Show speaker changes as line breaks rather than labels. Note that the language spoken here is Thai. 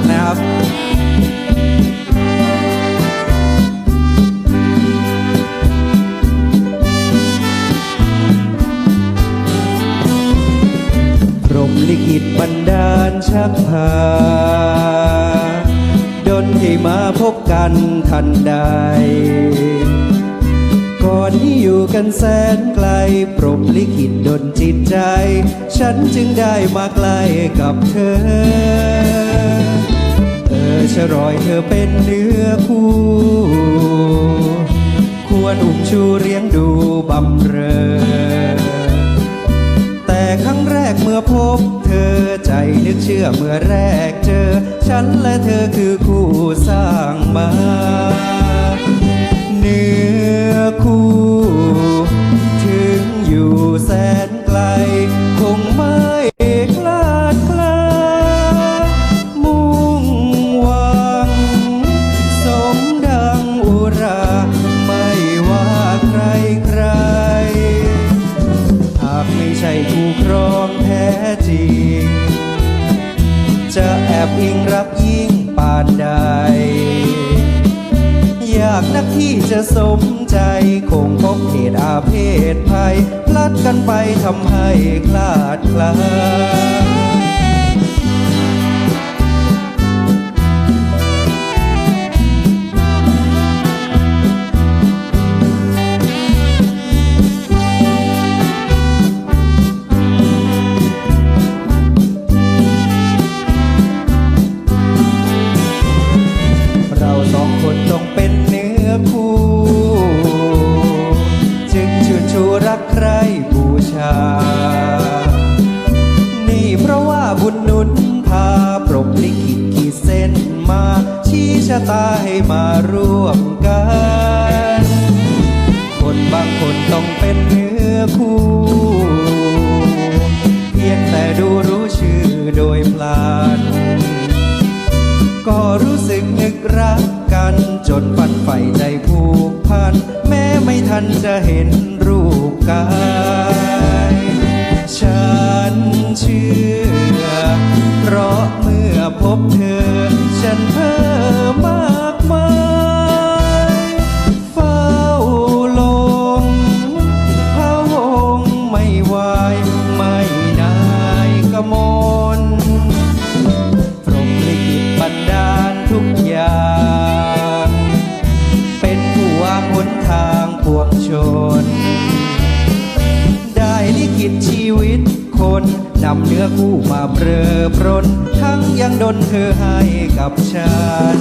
กนะครับพรหมลิขิตบันดาลชักพาดนให้มาพบกันทันใด ก่อนที่อยู่กันแสนไกล พรหมลิขิตดนจิตใจ ฉันจึงได้มาใกล้กับเธอ เออชะรอยเธอเป็นเนื้อคู่ ควรอุ้มชูเลี้ยงดูบำเรอ แต่ครั้งแรกเมื่อพบเธอใจนึกเชื่อเมื่อแรกเจอ ฉันและเธอคือคู่สร้างมา ผู้ครองแท้จริง จะแอบอิงรักยิ่งปานใด อยากนักที่จะสมใจ คงพบเหตุอาเพศภัย พลัดกันไปทำให้คลาดคลา บุญนุนพาปรมลิขิตขีดเส้นมา ชี้ชะตาให้มาร่วมกัน คนบางคนต้องเป็นเนื้อคู่ เพียงแต่ดูรู้ชื่อโดยพลันก็รู้สึกนึกรักกัน จนฝันใฝ่ใจผูกพัน แม้ไม่ทันจะเห็นรูปกาย ชน ได้ลิขิตชีวิตคนนำเนื้อคู่มาเปรอปรน ทั้งยังดนเธอให้กับฉัน